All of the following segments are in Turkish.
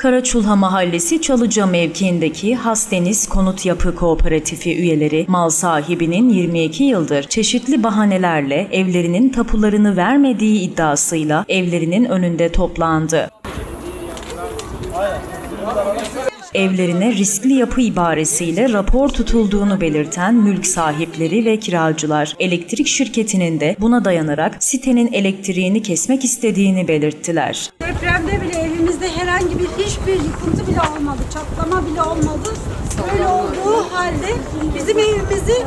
Karaçulha Mahallesi Çalıca mevkiindeki Hasdeniz Konut Yapı Kooperatifi üyeleri mal sahibinin 22 yıldır çeşitli bahanelerle evlerinin tapularını vermediği iddiasıyla evlerinin önünde toplandı. Evlerine riskli yapı ibaresiyle rapor tutulduğunu belirten mülk sahipleri ve kiracılar elektrik şirketinin de buna dayanarak sitenin elektriğini kesmek istediğini belirttiler. Depremde bile evimizde herhangi bir hiçbir yıkıntı bile olmadı, çatlama bile olmadı. Böyle olduğu halde bizim evimizi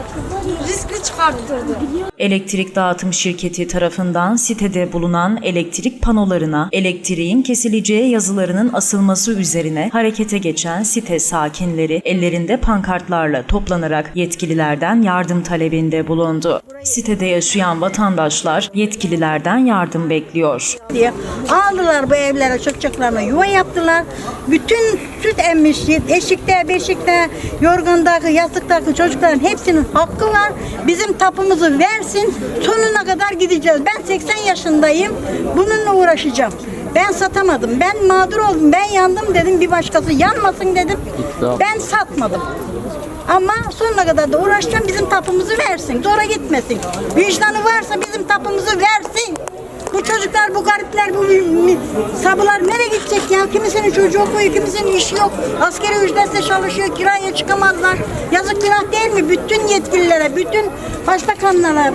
riskli çıkarttırdı. Elektrik dağıtım şirketi tarafından sitede bulunan elektrik panolarına elektriğin kesileceği yazılarının asılması üzerine harekete geçen site sakinleri ellerinde pankartlarla toplanarak yetkililerden yardım talebinde bulundu. Sitede yaşayan vatandaşlar yetkililerden yardım bekliyor. diye aldılar bu evlere çocuklarına yuva yaptılar. Bütün süt emmiş eşikte, beşikte, yorgandaki, yastıktaki çocukların hepsinin hakkı var. Bizim tapumuzu versin. Sonuna kadar gideceğiz. Ben 80 yaşındayım. Bununla uğraşacağım. Ben satamadım. Ben mağdur oldum. Ben yandım dedim. Bir başkası yanmasın dedim. Ben satmadım. Ama sonuna kadar da uğraşacağım. Bizim tapumuzu versin. Zora gitmesin. Vicdanı varsa bizim tapumuzu versin. Bu çocuklar, bu garipler, bu sabılar nereye gidecek ya? Kimisinin çocuğu okuyor, kimisinin işi yok. Askeri ücretle çalışıyor, kiraya çıkamazlar. Yazık günah değil mi? Bütün yetkililere, bütün başbakanlara,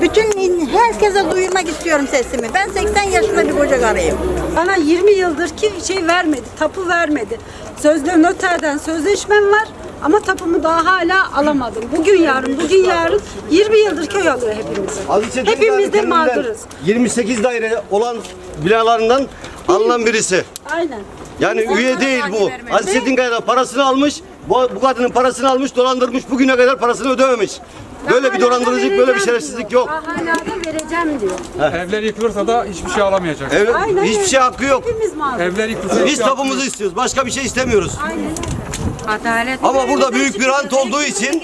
bütün herkese duyurmak istiyorum sesimi. Ben 80 yaşında bir koca karıyım. Bana 20 yıldır ki şey vermedi, tapu vermedi. Sözlü noterden sözleşmem var ama tapumu daha hala alamadım. Bugün yarın, bugün yarın 20 yıldır köy alıyor hepimiz. Aziz Çetin Hepimiz de kendinden mağduruz. 28 daire olan binalarından alınan birisi. Aynen. Yani üye değil bu. Aziz Çetinkaya parasını almış, bu, bu kadının parasını almış, dolandırmış, bugüne kadar parasını ödememiş. Böyle bir dolandırıcılık, böyle bir şerefsizlik yok. Hala da vereceğim diyor. Evler yıkılırsa da hiçbir şey alamayacak. Ev, Aynen hiçbir öyle. şey hakkı yok. Hepimiz mağdur. Evler yıkılırsa Biz şey tapumuzu istiyoruz, başka bir şey istemiyoruz. Adalet. Ama burada büyük bir rant olduğu için,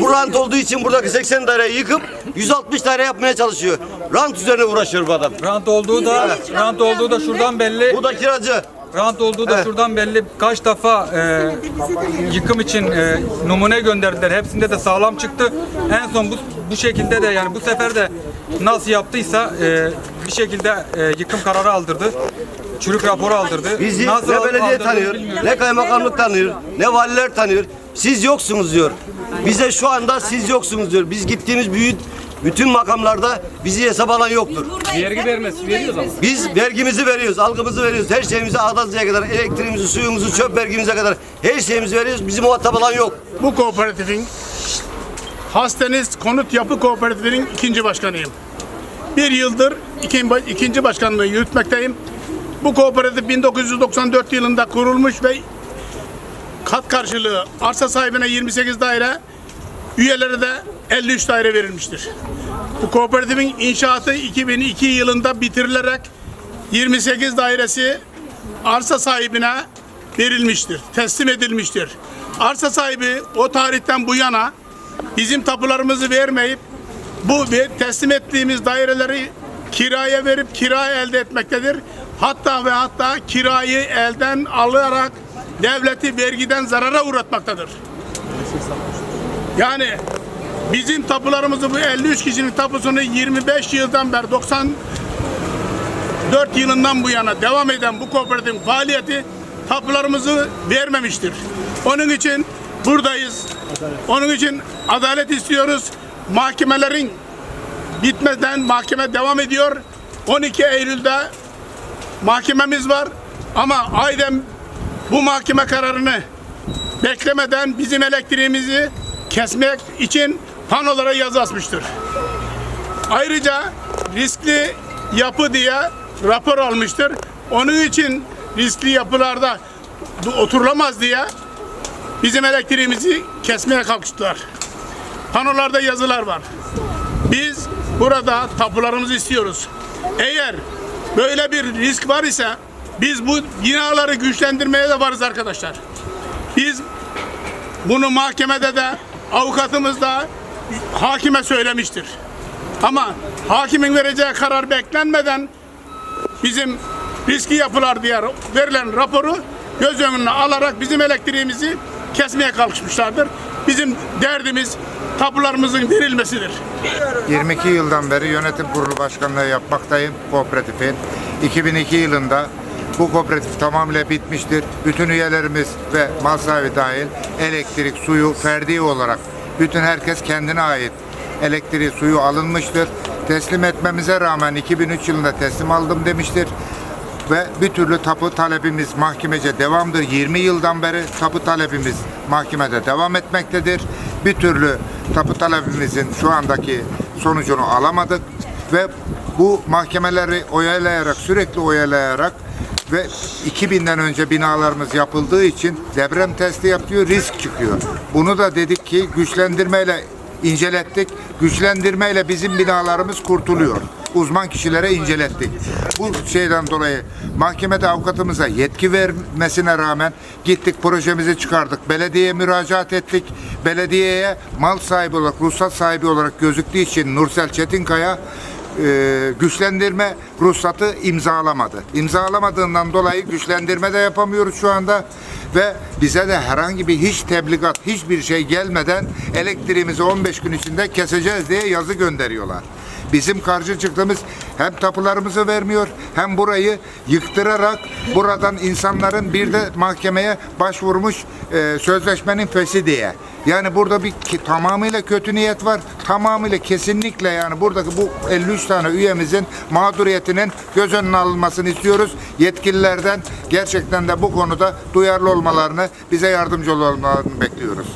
bu rant olduğu için buradaki 80 daireyi yıkıp 160 daire yapmaya çalışıyor. Rant üzerine uğraşıyor bu adam. Rant olduğu da rant olduğu da şuradan belli. Bu da kiracı. Rant olduğu da Evet. şuradan belli. Kaç defa e, yıkım için e, numune gönderdiler. Hepsinde de sağlam çıktı. En son bu bu şekilde de yani bu sefer de nasıl yaptıysa e, bir şekilde e, yıkım kararı aldırdı. Çürük raporu aldırdı. Bizi nasıl ne belediye aldırdı tanıyor, bilmiyorum. ne kaymakamlık tanıyor, ne valiler tanıyor. Siz yoksunuz diyor. Bize şu anda siz yoksunuz diyor. Biz gittiğimiz büyük bütün makamlarda bizi hesap alan yoktur. Vergi vermesi veriyoruz ama. Biz vergimizi veriyoruz, algımızı veriyoruz. Her şeyimizi A'dan kadar, elektriğimizi, suyumuzu, çöp vergimize kadar her şeyimizi veriyoruz. Bizi muhatap alan yok. Bu kooperatifin Hasteniz Konut Yapı Kooperatifinin ikinci başkanıyım. Bir yıldır ikinci, ikinci başkanlığı yürütmekteyim. Bu kooperatif 1994 yılında kurulmuş ve kat karşılığı arsa sahibine 28 daire, üyelere de 53 daire verilmiştir. Bu kooperatifin inşaatı 2002 yılında bitirilerek 28 dairesi arsa sahibine verilmiştir, teslim edilmiştir. Arsa sahibi o tarihten bu yana bizim tapularımızı vermeyip bu teslim ettiğimiz daireleri kiraya verip kira elde etmektedir. Hatta ve hatta kirayı elden alarak devleti vergiden zarara uğratmaktadır. Yani bizim tapularımızı bu 53 kişinin tapusunu 25 yıldan beri 90 4 yılından bu yana devam eden bu kooperatifin faaliyeti tapularımızı vermemiştir. Onun için buradayız. Onun için adalet istiyoruz. Mahkemelerin bitmeden mahkeme devam ediyor. 12 Eylül'de mahkememiz var. Ama aynen bu mahkeme kararını beklemeden bizim elektriğimizi kesmek için panolara yazı asmıştır. Ayrıca riskli yapı diye rapor almıştır. Onun için riskli yapılarda oturulamaz diye bizim elektriğimizi kesmeye kalkıştılar. Panolarda yazılar var. Biz burada tapularımızı istiyoruz. Eğer böyle bir risk var ise biz bu binaları güçlendirmeye de varız arkadaşlar. Biz bunu mahkemede de avukatımız da hakime söylemiştir. Ama hakimin vereceği karar beklenmeden bizim riski yapılar diye verilen raporu göz önüne alarak bizim elektriğimizi kesmeye kalkışmışlardır. Bizim derdimiz tapularımızın verilmesidir. 22 yıldan beri yönetim kurulu başkanlığı yapmaktayım kooperatifin. 2002 yılında bu kooperatif tamamıyla bitmiştir. Bütün üyelerimiz ve mal sahibi dahil elektrik, suyu ferdi olarak bütün herkes kendine ait elektriği, suyu alınmıştır. Teslim etmemize rağmen 2003 yılında teslim aldım demiştir. Ve bir türlü tapu talebimiz mahkemece devamdır. 20 yıldan beri tapu talebimiz mahkemede devam etmektedir. Bir türlü tapu talebimizin şu andaki sonucunu alamadık ve bu mahkemeleri oyalayarak sürekli oyalayarak ve 2000'den önce binalarımız yapıldığı için deprem testi yapıyor, risk çıkıyor. Bunu da dedik ki güçlendirmeyle incelettik. Güçlendirmeyle bizim binalarımız kurtuluyor. Uzman kişilere incelettik. Bu şeyden dolayı mahkemede avukatımıza yetki vermesine rağmen gittik projemizi çıkardık. Belediyeye müracaat ettik. Belediyeye mal sahibi olarak, ruhsat sahibi olarak gözüktüğü için Nursel Çetinkaya e, güçlendirme ruhsatı imzalamadı. İmzalamadığından dolayı güçlendirme de yapamıyoruz şu anda ve bize de herhangi bir hiç tebligat, hiçbir şey gelmeden elektriğimizi 15 gün içinde keseceğiz diye yazı gönderiyorlar. Bizim karşı çıktığımız hem tapularımızı vermiyor hem burayı yıktırarak buradan insanların bir de mahkemeye başvurmuş e, sözleşmenin feshi diye. Yani burada bir ki, tamamıyla kötü niyet var. Tamamıyla kesinlikle yani buradaki bu 53 tane üyemizin mağduriyetinin göz önüne alınmasını istiyoruz. Yetkililerden gerçekten de bu konuda duyarlı olmalarını, bize yardımcı olmalarını bekliyoruz.